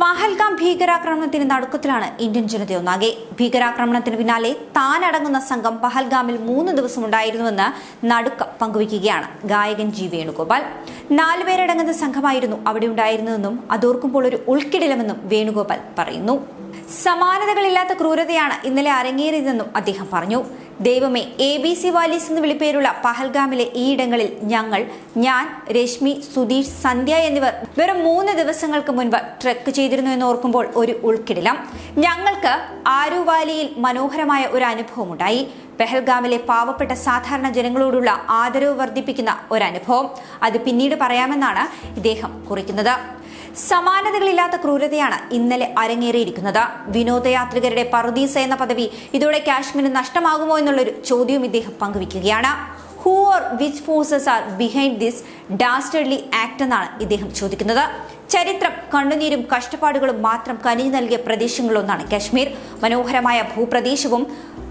പഹൽഗാം ഭീകരാക്രമണത്തിന് നടുക്കത്തിലാണ് ഇന്ത്യൻ ജനത ജനതയൊന്നാകെ. ഭീകരാക്രമണത്തിന് പിന്നാലെ താനടങ്ങുന്ന സംഘം പഹൽഗാമിൽ മൂന്ന് ദിവസം ഉണ്ടായിരുന്നുവെന്ന് നടുക്കം പങ്കുവയ്ക്കുകയാണ്. ഗായകൻ ജി വേണുഗോപാൽ. നാലുപേരടങ്ങുന്ന സംഘമായിരുന്നു അവിടെ ഉണ്ടായിരുന്നതെന്നും അതോർക്കുമ്പോൾ ഒരു ഉൾക്കിടിലമെന്നും വേണുഗോപാൽ പറയുന്നു. സമാനതകളില്ലാത്ത ക്രൂരതയാണ് ഇന്നലെ അരങ്ങേറിയതെന്നും അദ്ദേഹം പറഞ്ഞു. ദൈവമേ എ ബി സി വാലീസ് എന്ന് വിളിപ്പേരുള്ള പഹൽഗാമിലെ ഈ ഇടങ്ങളിൽ ഞങ്ങൾ ഞാൻ രശ്മി സുധീഷ് സന്ധ്യ എന്നിവർ വെറും മൂന്ന് ദിവസങ്ങൾക്ക് മുൻപ് ട്രെക്ക് ചെയ്തിരുന്നു എന്ന് ഓർക്കുമ്പോൾ ഒരു ഉൾക്കിടിലം. ഞങ്ങൾക്ക് ആരുവാലിയിൽ മനോഹരമായ ഒരു അനുഭവമുണ്ടായി. പെഹൽഗാമിലെ പാവപ്പെട്ട സാധാരണ ജനങ്ങളോടുള്ള ആദരവ് വർദ്ധിപ്പിക്കുന്ന ഒരനുഭവം. അത് പിന്നീട് പറയാമെന്നാണ് ഇദ്ദേഹം കുറിക്കുന്നത്. സമാനതകളില്ലാത്ത ക്രൂരതയാണ് ഇന്നലെ അരങ്ങേറിയിരിക്കുന്നത്. വിനോദയാത്രികരുടെ പറുദീസ എന്ന പദവി ഇതോടെ കാശ്മീരിന് നഷ്ടമാകുമോ എന്നുള്ളൊരു ചോദ്യവും ഇദ്ദേഹം പങ്കുവയ്ക്കുകയാണ്. Who or which forces are behind this dastardly act എന്നാണ് ഇദ്ദേഹം ചോദിക്കുന്നത്. ചരിത്രം കണ്ണുനീരും കഷ്ടപ്പാടുകളും മാത്രം കനിഞ്ഞു നൽകിയ പ്രദേശങ്ങളിലൊന്നാണ് കാശ്മീർ. മനോഹരമായ ഭൂപ്രദേശവും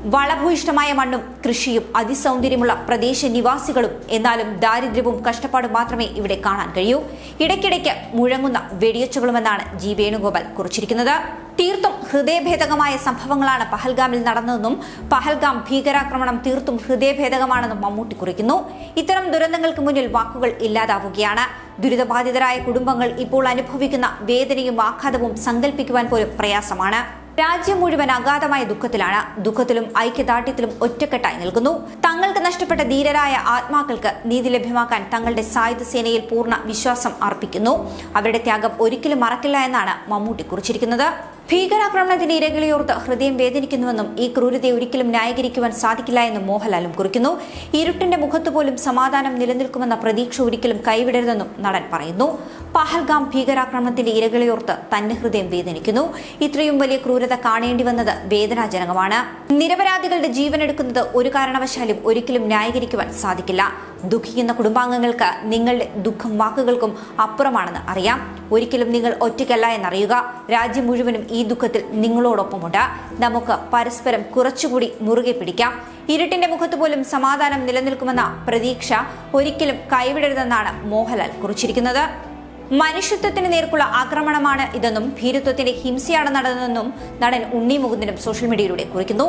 വളഭൂയിഷ്ടമായ മണ്ണും കൃഷിയും അതിസൗന്ദര്യമുള്ള പ്രദേശ നിവാസികളും എന്നാലും ദാരിദ്ര്യവും കഷ്ടപ്പാടും മാത്രമേ ഇവിടെ കാണാൻ കഴിയൂ. ഇടയ്ക്കിടയ്ക്ക് മുഴങ്ങുന്ന വെടിയൊച്ചകളുമെന്നാണ് ജി വേണുഗോപാൽ കുറിച്ചിരിക്കുന്നത്. തീർത്തും ഹൃദയഭേദകമായ സംഭവങ്ങളാണ് പഹൽഗാമിൽ നടന്നതെന്നും പഹൽഗാം ഭീകരാക്രമണം തീർത്തും ഹൃദയഭേദകമാണെന്നും മമ്മൂട്ടി കുറിക്കുന്നു. ഇത്തരം ദുരന്തങ്ങൾക്ക് മുന്നിൽ വാക്കുകൾ ഇല്ലാതാവുകയാണ്. ദുരിതബാധിതരായ കുടുംബങ്ങൾ ഇപ്പോൾ അനുഭവിക്കുന്ന വേദനയും ആഘാതവും സങ്കല്പിക്കുവാൻ പോലും പ്രയാസമാണ്. രാജ്യം മുഴുവൻ അഗാധമായ ദുഃഖത്തിലാണ്. ദുഃഖത്തിലും ഐക്യദാർഢ്യത്തിലും ഒറ്റക്കെട്ടായി നിൽക്കുന്നു. തങ്ങൾക്ക് നഷ്ടപ്പെട്ട ധീരരായ ആത്മാക്കൾക്ക് നീതി ലഭ്യമാക്കാൻ തങ്ങളുടെ സായുധ സേനയിൽ പൂർണ വിശ്വാസം അർപ്പിക്കുന്നു. അവരുടെ ത്യാഗം ഒരിക്കലും മറക്കില്ല എന്നാണ് മമ്മൂട്ടി കുറിച്ചിരിക്കുന്നത്. ഭീകരാക്രമണത്തിന്റെ ഇരകളെയോർത്ത് ഹൃദയം വേദനിക്കുന്നുവെന്നും ഈ ക്രൂരതയെ ഒരിക്കലും ന്യായീകരിക്കുവാൻ സാധിക്കില്ല എന്നും മോഹൻലാലും കുറിക്കുന്നു. ഇരുട്ടിന്റെ മുഖത്തുപോലും സമാധാനം നിലനിൽക്കുമെന്ന പ്രതീക്ഷ ഒരിക്കലും കൈവിടരുതെന്നും നടൻ പറയുന്നു. പഹൽഗാം ഭീകരാക്രമണത്തിന്റെ ഇരകളെയോർത്ത് തന്റെ ഹൃദയം വേദനിക്കുന്നു. ഇത്രയും വലിയ ക്രൂരത കാണേണ്ടി വന്നത് വേദനാജനകമാണ്. നിരപരാധികളുടെ ജീവൻ എടുക്കുന്നത് ഒരു കാരണവശാലും ഒരിക്കലും ന്യായീകരിക്കുവാൻ സാധിക്കില്ല. ദുഃഖിക്കുന്ന കുടുംബാംഗങ്ങൾക്ക് നിങ്ങളുടെ ദുഃഖം വാക്കുകൾക്കും അപ്പുറമാണെന്ന് അറിയാം. ഒരിക്കലും നിങ്ങൾ ഒറ്റയ്ക്കല്ല എന്നറിയുക. രാജ്യം മുഴുവനും ഈ ദുഃഖത്തിൽ നിങ്ങളോടൊപ്പമുണ്ട്. നമുക്ക് പരസ്പരം കുറച്ചുകൂടി മുറുകെ പിടിക്കാം. ഇരുട്ടിന്റെ മുഖത്ത് പോലും സമാധാനം നിലനിൽക്കുമെന്ന പ്രതീക്ഷ ഒരിക്കലും കൈവിടരുതെന്നാണ് മോഹൻലാൽ കുറിച്ചിരിക്കുന്നത്. മനുഷ്യത്വത്തിന് നേർക്കുള്ള ആക്രമണമാണ് ഇതെന്നും ഭീരുത്വത്തിന്റെ ഹിംസയാണ് നടന്നതെന്നും നടൻ ഉണ്ണി മുകുന്ദനും സോഷ്യൽ മീഡിയയിലൂടെ കുറിക്കുന്നു.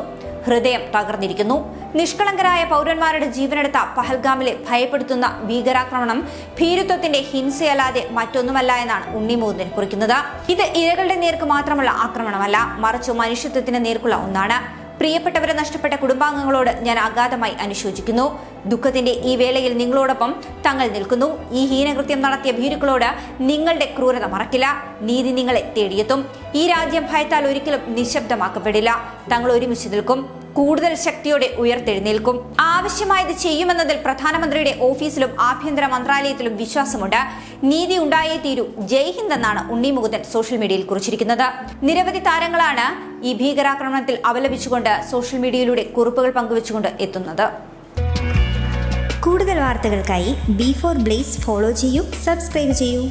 ഹൃദയം തകർന്നിരിക്കുന്നു. നിഷ്കളങ്കരായ പൗരന്മാരുടെ ജീവനെടുത്ത പഹൽഗാമിലെ ഭയപ്പെടുത്തുന്ന ഭീകരാക്രമണം ഭീരുത്വത്തിന്റെ ഹിംസയല്ലാതെ മറ്റൊന്നുമല്ല എന്നാണ് ഉണ്ണി മുകുന്ദൻ കുറിക്കുന്നത്. ഇത് ഇരകളുടെ നേർക്ക് മാത്രമുള്ള ആക്രമണമല്ല മറിച്ച് മനുഷ്യത്വത്തിന് നേർക്കുള്ള ഒന്നാണ്. പ്രിയപ്പെട്ടവരെ നഷ്ടപ്പെട്ട കുടുംബാംഗങ്ങളോട് ഞാൻ അഗാധമായി അനുശോചിക്കുന്നു. ദുഃഖത്തിന്റെ ഈ വേളയിൽ നിങ്ങളോടൊപ്പം തങ്ങൾ നിൽക്കുന്നു. ഈ ഹീനകൃത്യം നടത്തിയ ഭീരുക്കളോട് നിങ്ങളുടെ ക്രൂരത മറക്കില്ല. നീതി നിങ്ങളെ തേടിയെത്തും. ഈ രാജ്യം ഭയത്താൽ ഒരിക്കലും നിശബ്ദമാക്കപ്പെടില്ല. തങ്ങൾ ഒരുമിച്ച് നിൽക്കും. കൂടുതൽ ശക്തിയോടെ ഉയർത്തെഴുന്നേൽക്കും. ആവശ്യമായത് ചെയ്യുമെന്നതിൽ പ്രധാനമന്ത്രിയുടെ ഓഫീസിലും ആഭ്യന്തര മന്ത്രാലയത്തിലും വിശ്വാസമുണ്ട്. നീതി ഉണ്ടായേ തീരൂ. ജയ് ഹിന്ദ് എന്നാണ് ഉണ്ണി മുകുന്ദൻ സോഷ്യൽ മീഡിയയിൽ കുറിച്ചിരിക്കുന്നത്. നിരവധി താരങ്ങളാണ് ഈ ഭീകരാക്രമണത്തിൽ അപലപിച്ചുകൊണ്ട് സോഷ്യൽ മീഡിയയിലൂടെ കുറിപ്പുകൾ പങ്കുവച്ചുകൊണ്ട് എത്തുന്നത്. കൂടുതൽ വാർത്തകൾക്കായി ബി ഫോർ ബ്ലേസ് ഫോളോ ചെയ്യൂ സബ്സ്ക്രൈബ് ചെയ്യൂ.